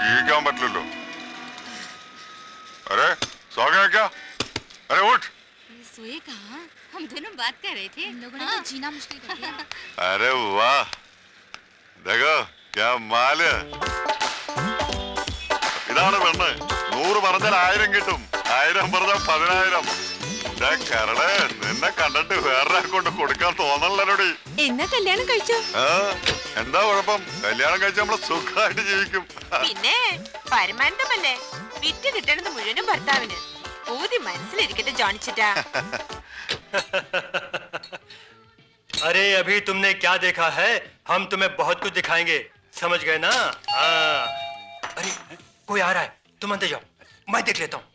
പിടിക്കാൻ പറ്റില്ലല്ലോ अरे सो गया क्या अरे उठ सोए कहा हम दोनों बात कर रहे थे इन लोगों ने तो जीना मुश्किल कर दिया अरे वाह देखो क्या माल है ഇതാണ് പെണ്ണ് നൂറ് പറഞ്ഞാൽ ആയിരം കിട്ടും ആയിരം പറഞ്ഞാൽ പതിനായിരം ദേ കരളെ നിന്നെ കണ്ടിട്ട് വേറൊരാൾ കൊണ്ട് കൊടുക്കാൻ തോന്നലടി എന്നാ കല്യാണം കഴിച്ചോ ആ എന്താ കുഴപ്പം കല്യാണം കഴിച്ച് നമ്മള് സുഖമായിട്ട് ജീവിക്കും പിന്നെ പരമാനന്ദമല്ലേ വിറ്റ് കിട്ടണത് മുഴുവനും ഭർത്താവിന് ഊതി മനസ്സിലിരിക്കട്ടെ ജോണിച്ചിട്ടാ अरे अभी तुमने क्या देखा है हम तुम्हें बहुत कुछ दिखाएंगे समझ गए ना हाँ। अरे कोई आ रहा है तुम अंदर जाओ मैं देख लेता हूँ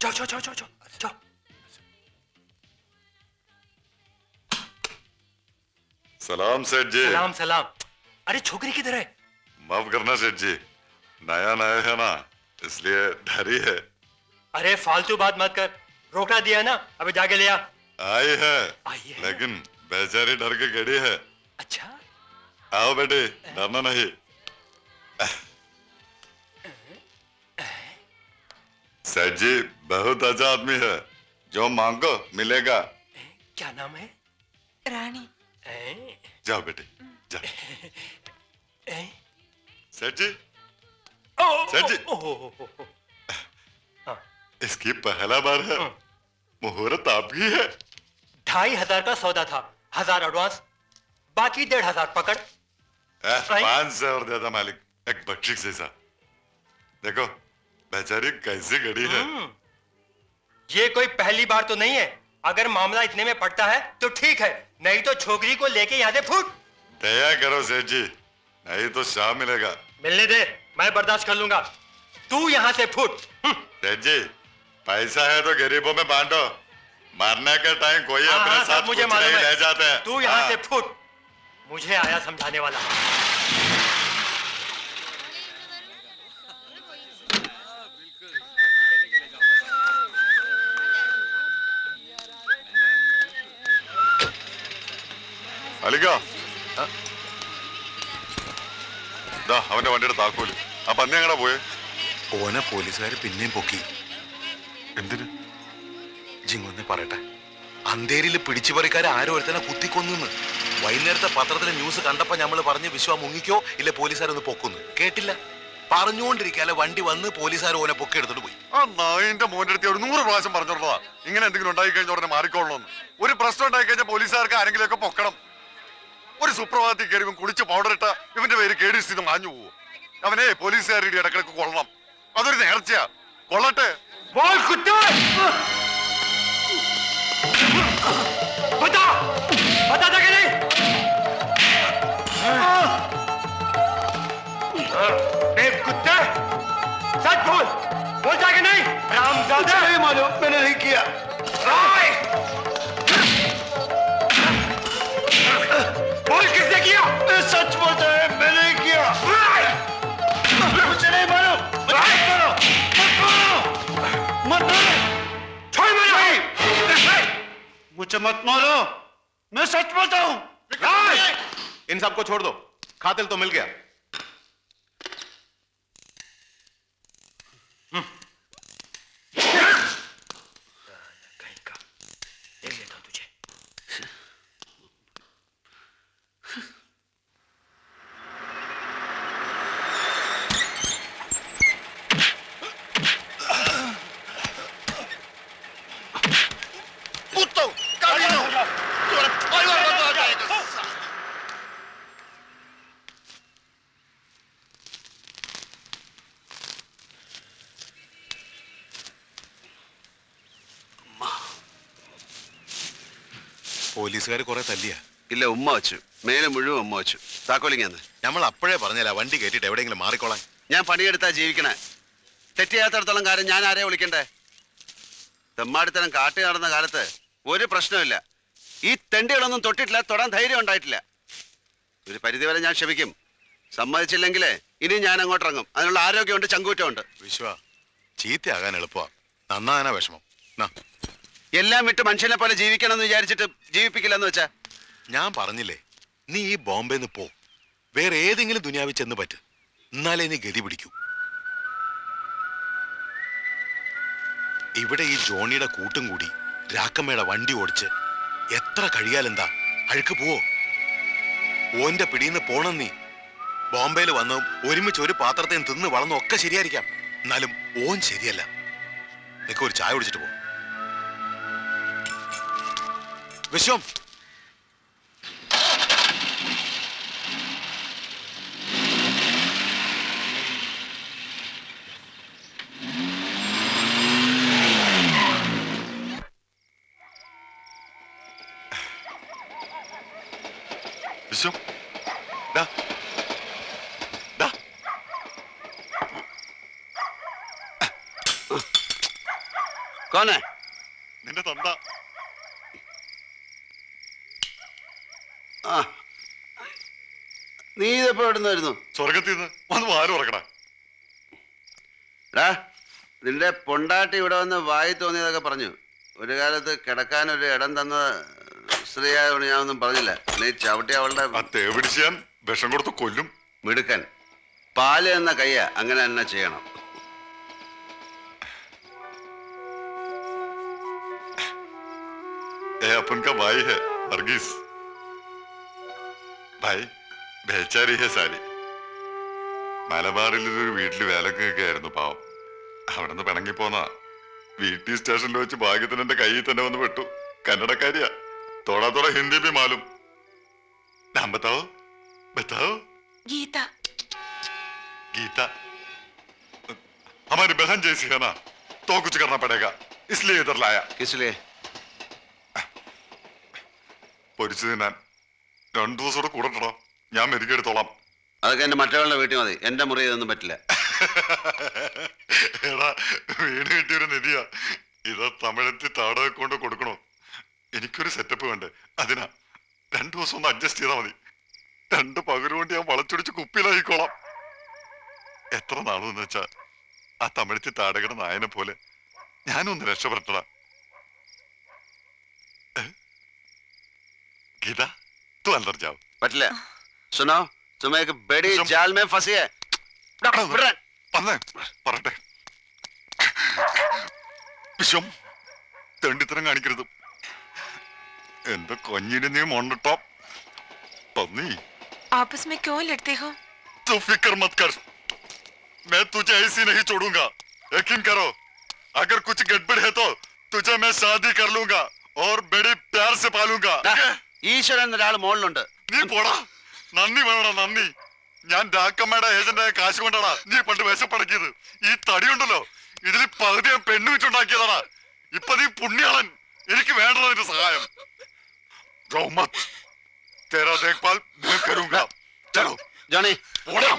जाओ जाओ जाओ जाओ जाओ सलाम सेठ जी। सलाम सलाम। अरे छोकरी किधर है? माफ़ करना सेठ जी नया नया है ना इसलिए डरी है। अरे फालतू बात मत कर। रोकना दिया ना अभी जाके ले आ। आई है आई है। लेकिन बेचारी डर के गड़ी है। अच्छा। आओ बेटे डरना नहीं। सेठ जी बहुत अच्छा आदमी है। जो मांगो मिलेगा। क्या नाम है? ए, जाओ बेटे जाओ जी। सर जी। हाँ, इसकी पहला बार है। हाँ। मुहूर्त आपकी है। ढाई हज़ार का सौदा था। हज़ार एडवांस बाकी डेढ़ हज़ार पकड़। पाँच सौ और देता मालिक एक बख्शिश जैसा देखो बेचारी कैसी गड़ी है। हम्म, ये कोई पहली बार तो नहीं है। अगर मामला इतने में पड़ता है तो ठीक है। नहीं तो छोकरी को लेके यहाँ से फूट। दया करो सेठ जी। नहीं तो शाह मिलेगा। मिलने दे मैं बर्दाश्त कर लूँगा। तू यहाँ से फूट। हम्म, सेठ जी पैसा है तो गरीबों में बांटो। मारने के टाइम कोई हाँ, अपने हाँ, साथ मुझे नहीं। ले जाते। हैं तू यहाँ हाँ। से फूट। मुझे आया समझाने वाला। ദാ അവന്റെ വണ്ടിയുടെ താക്കോൽ. ആ പന്നി എങ്ങടാ പോയെ? ഓനെ പോലീസുകാർ പിന്നെയും പൊക്കി. എന്തിന്? ജിങ്ങൊന്നെ പറയട്ടെ. അന്തേരിയിൽ പിടിച്ചുപറിക്കാരെ ആരോ ഒരുത്തനെ കുത്തിക്കൊന്നു വൈകുന്നേരത്തെ പത്രത്തിലെ ന്യൂസ് കണ്ടപ്പോ നമ്മൾ പറഞ്ഞ് വിശ്വ മുങ്ങിക്കോ ഇല്ല പോലീസുകാരൊന്ന് പൊക്കുന്നു? കേട്ടില്ല. പറഞ്ഞുകൊണ്ടിരിക്കാലെ വണ്ടി വന്ന് പോലീസുകാർ ഓനെ പൊക്കി എടുത്തിട്ട് പോയി. ആ നായിന്റെ മോന്റെ അടുത്ത് ഒരു നൂറ് പ്രാവശ്യം പറഞ്ഞോളാം ഇങ്ങനെ എന്തെങ്കിലും ഉണ്ടായി കഴിഞ്ഞ ഉടനെ മാറിക്കോളണമെന്ന് ഒരു പ്രശ്നം ഉണ്ടായി കഴിഞ്ഞാൽ പോലീസുകാർക്ക് ആരെങ്കിലും ഒക്കെ പൊക്കണം. സുപ്രഭാതത്തിൽ കയറി ഇവൻ കുളിച്ച് പൗഡർ ഇട്ട ഇവന്റെ പേര് കേടി സ്ഥിതി മാഞ്ഞു പോവോ അവനെ പോലീസുകാരുടെ ഇടക്കിടക്ക് കൊള്ളണം അതൊരു നേർച്ചയാ കൊള്ളട്ടെ बोल कुत्ते बता बता था कि नहीं बेब कुत्ते सच बोल बोलता कि नहीं राम नहीं मालूम मैंने नहीं किया किसने सच बोलता है मैंने किया। मुझे नहीं मत मारो। छोड़ मेरा मुझे मत मारो। मैं सच बोलता हूँ। इन सबको छोड़ दो। खातिल तो मिल गया। कहीं പോലീസുകാർ കുറെ തല്ലിയ. ഇല്ല ഉമ്മ വെച്ചു. മേലെ മുഴുവൻ ഉമ്മ വെച്ചു. താക്കോലിങ്ങന്ന്. നമ്മൾ അപ്പോഴേ പറഞ്ഞല്ല വണ്ടി കയറ്റിട്ട് എവിടെയെങ്കിലും മാറിക്കോളാൻ. ഞാൻ പണിയെടുത്താ ജീവിക്കണേ. തെറ്റിയാത്തടത്തോളം കാര്യം ഞാൻ ആരെയാ വിളിക്കണ്ടേ? തെമ്മാടിത്തരം കാട്ടി നടന്ന കാലത്ത് ഒരു പ്രശ്നമില്ല ഈ തെണ്ടികളൊന്നും തൊട്ടിട്ടില്ല തൊടാൻ ധൈര്യം ഉണ്ടായിട്ടില്ല. ഒരു പരിധിവരെ ഞാൻ ക്ഷമിക്കും. സമ്മതിച്ചില്ലെങ്കിൽ ഇനി ഞാൻ അങ്ങോട്ടിറങ്ങും അതിനുള്ള ആരോഗ്യമുണ്ട് ചങ്കൂറ്റമുണ്ട്. വിശ്വ ചീത്തയാകാൻ എളുപ്പമാണ് നന്നാനാ വിഷമം. നാ, എല്ലാം വിട്ട് മനുഷ്യനെ പോലെ ജീവിക്കണം എന്ന് വിചാരിച്ചിട്ട് ജീവിപ്പിക്കില്ലെന്ന് വെച്ചാ? ഞാൻ പറഞ്ഞില്ലേ നീ ഈ ബോംബെന്ന് പോ. വേറെ ഏതെങ്കിലും ദുനിയാവിൽ ചെന്ന് പറ്റ്. എന്നാലേ നീ ഗതി പിടിക്കൂ. ഇവിടെ ഈ ജോണിയുടെ കൂട്ടും കൂടി രാക്കമ്മയുടെ വണ്ടി ഓടിച്ച് എത്ര കഴിയാലെന്താ? അഴുക്ക് പോവോ? ഓന്റെ പിടിയിന്ന് പോണം നീ. ബോംബെയിൽ വന്ന് ഒരുമിച്ച് ഒരു പാത്രത്തെയും തിന്ന് വളർന്നൊക്കെ ഒക്കെ ശരിയായിരിക്കാം. എന്നാലും ഓൻ ശരിയല്ല. നിനക്ക് ഒരു ചായ കുടിച്ചിട്ട് പോ. വിശ്വം. വിശ്വം. ദാ. ഡാ. കോനെ. നിന്റെ തന്ത. ആ. നീ ഇതെപ്പോ എവിടെ സ്വർഗത്തിൽ നിന്ന് വന്ന് ആരും ഉറക്കടാ നിന്റെ പൊണ്ടാട്ടി ഇവിടെ വന്ന് വായി തോന്നിയതൊക്കെ പറഞ്ഞു. ഒരു കാലത്ത് കിടക്കാൻ ഒരു ഇടം തന്ന സ്ത്രീ ഞാൻ ഒന്നും പറഞ്ഞില്ല. നീ ചവിട്ടി അവളുടെ വിഷം കൊടുത്ത് കൊല്ലും. മിടുക്കൻ. പാൽ എന്ന കയ്യ അങ്ങനെ തന്നെ ചെയ്യണം. ഏ അപ്പൻക ഭായി ഹെ വർഗീസ്. ഭായ് ബേച്ചാരി ഹെ സാരി മലബാറിൽ ഒരു വീട്ടിൽ വേലക്കൊക്കെ ആയിരുന്നു പാവം അവിടെ നിന്ന് പിണങ്ങി പോന്ന വീട്ടി സ്റ്റേഷനിൽ വെച്ച് ഭാഗ്യത്തിന് എന്റെ കയ്യിൽ തന്നെ വന്ന് പെട്ടു കന്നഡക്കാരിയാ തോടാ തോടാ ഹിന്ദി भी मालूम नाम बताओ बताओ ഗീത गीता हमारी बहन जैसी है ना तो कुछ करना पड़ेगा इसलिए इधर लाया കിസ്ലേ പൊരിച്ചു തിന്നാൻ രണ്ടു ദിവസം കൂടെ കൂടണ്ടടാ ഞാൻ മെരുക്കെടുത്തോളാം അതൊക്കെ എന്റെ മറ്റവളുടെ വീട്ടിൽ മതി. എന്റെ മുറി ഇതൊന്നും പറ്റില്ല. എടാ വീട് കിട്ടിയൊരു നിധിയാ. ഇത് തമിഴത്തി താടക കൊണ്ട് കൊടുക്കണോ? എനിക്കൊരു സെറ്റപ്പ് വേണ്ടേ? അതിനാ. രണ്ടു ദിവസം ഒന്ന് അഡ്ജസ്റ്റ് ചെയ്താൽ മതി. രണ്ട് പകരുകൊണ്ട് ഞാൻ വളച്ചൊടിച്ച് കുപ്പിയിലായിക്കോളാം. എത്ര നാളെന്ന് വെച്ചാ ആ തമിഴത്തി താടകയുടെ നായനെ പോലെ ഞാനൊന്ന് രക്ഷപ്പെട്ടടാ? ഗീത? തൂ അന്തർ ജാവ് പറ്റില്ല സുനോ തുമേക്ക് ബെഡി വിഷം. ജാൽ മേ ഫസിയേ വിടാൻ. വന്നേ പറട്ടെ വിശ്വം തെണ്ടിത്തരം കാണിക്കരുത് എന്റെ കൊഞ്ഞിന് നീ മൊണ്ടിട്ടോ പന്നി आपस में क्यों लड़ते हो तू फिक्र मत कर मैं तुझे ऐसी नहीं छोड़ूंगा यकीन करो अगर कुछ गड़बड़ है तो तुझे मैं शादी कर लूंगा और बड़ी प्यार से पालूंगा ദാ, ഈശ്വരൻ എന്നൊരാൾ മുകളിലുണ്ട് നീ പോടാ നന്ദി വേണടാ നന്ദി ഞാൻ രാക്കമ്മയുടെ ഏജന്റായ കാശ് കൊണ്ടാടാ നീ പണ്ട് വിശപ്പടക്കിയത് ഈ തടിയുണ്ടല്ലോ ഇതിൽ പകുതി ഞാൻ പെണ്ണു വെച്ചുണ്ടാക്കിയതാടാ ഇപ്പൊ നീ പുണ്യാളൻ എനിക്ക് വേണ്ടത് നിന്റെ സഹായം जाओ मत तेरा देखभाल मैं करूंगा चलो ജോണി പോടാ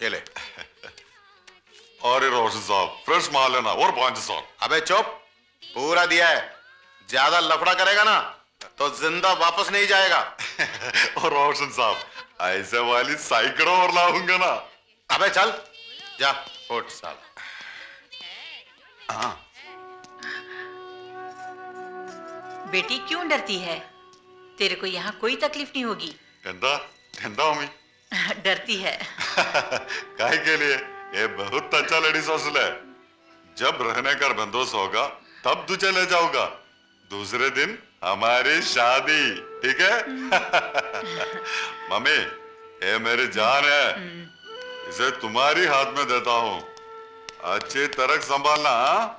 ये और रोशन साहब फ्रेश माल लेना और पाँच सौ। अबे चुप पूरा दिया है। ज़्यादा लफड़ा करेगा ना तो ज़िंदा वापस नहीं जाएगा। और रोशन साहब ऐसे वाली सैकड़ों और लाऊँगा ना। अबे चल जा। उठ साल हाँ। बेटी क्यों डरती है? तेरे को यहाँ कोई तकलीफ़ नहीं होगी। डरता डरती है। काहे के लिए? ये बहुत अच्छा लेडीज़ हॉस्टल है। जब रहने का बंदोबस्त होगा तब तू चले जाऊँगा। दूसरे दिन हमारी शादी ठीक है? मम्मी ये मेरी जान है। हम्म। इसे तुम्हारी हाथ में देता हूँ। अच्छी तरह संभालना हा?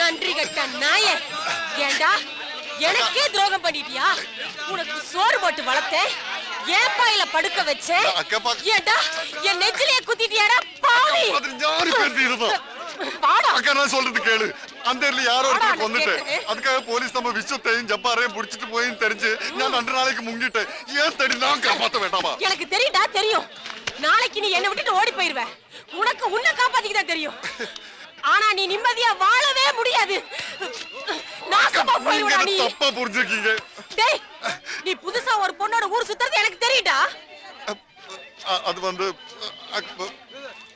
நன்றி கட்ட நாயன் ஏண்டா எனக்கே துரோகம் பண்ணிட்டியா? உனக்கு சோறு போட்டு வளர்த்தேன். ஏன் பாயில படுக்க வச்சேன். ஏண்டா என் நெஞ்சிலே குத்திட்டியாடா பாவி? யாரு பேசி இருந்தோம் சொல்றது கேளு. அந்த இடத்துல யாரோ ஒருத்தருக்கு வந்துட்டேன் அதுக்காக போலீஸ் நம்ம விஸ்வத்தையும் ஜப்பாரையும் புடிச்சிட்டு போயின்னு தெரிஞ்சு நான் ரெண்டு நாளைக்கு முங்கிட்டேன். ஏன் தேடி நான் எனக்கு தெரியும்டா தெரியும். நாளைக்கு நீ என்ன விட்டுட்டு ஓடி போயிருவ. உனக்கு உன்னை காப்பாத்திக்கிதான் தெரியும். ஆனா நீ நிம்மதியா வாழவே முடியாது. நாசமா போயிருவா நீ. தப்பா புரிஞ்சுக்கீங்க. டேய் நீ புதுசா ஒரு பொண்ணோட ஊர் சுத்துறது எனக்கு தெரியும்டா. அ- அது வந்து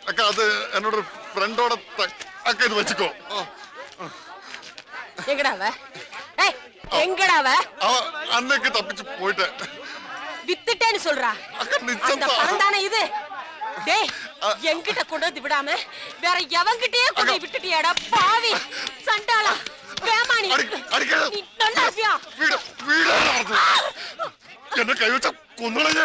அக்க- அது என்னோட ஃப்ரெண்டோட அக்கா இது வச்சுக்கோ. எங்கடா அவ? ஏய் எங்கடா அவ? அன்னைக்கு தப்பிச்சு போயிட்டேன். வித்துட்டேன்னு சொல்றா. அக்கா அந்த நிச்சயம் பணம் தானே இது? டேய் என்கிட்ட கொண்டு வந்து விடாம வேற எவன்கிட்டயே கொண்டு விட்டுட்டியாடா பாவி. சண்டாளா பேமானி. நீ நல்லா இருப்பியா? என்ன கை வச்சா கொന്നുடைய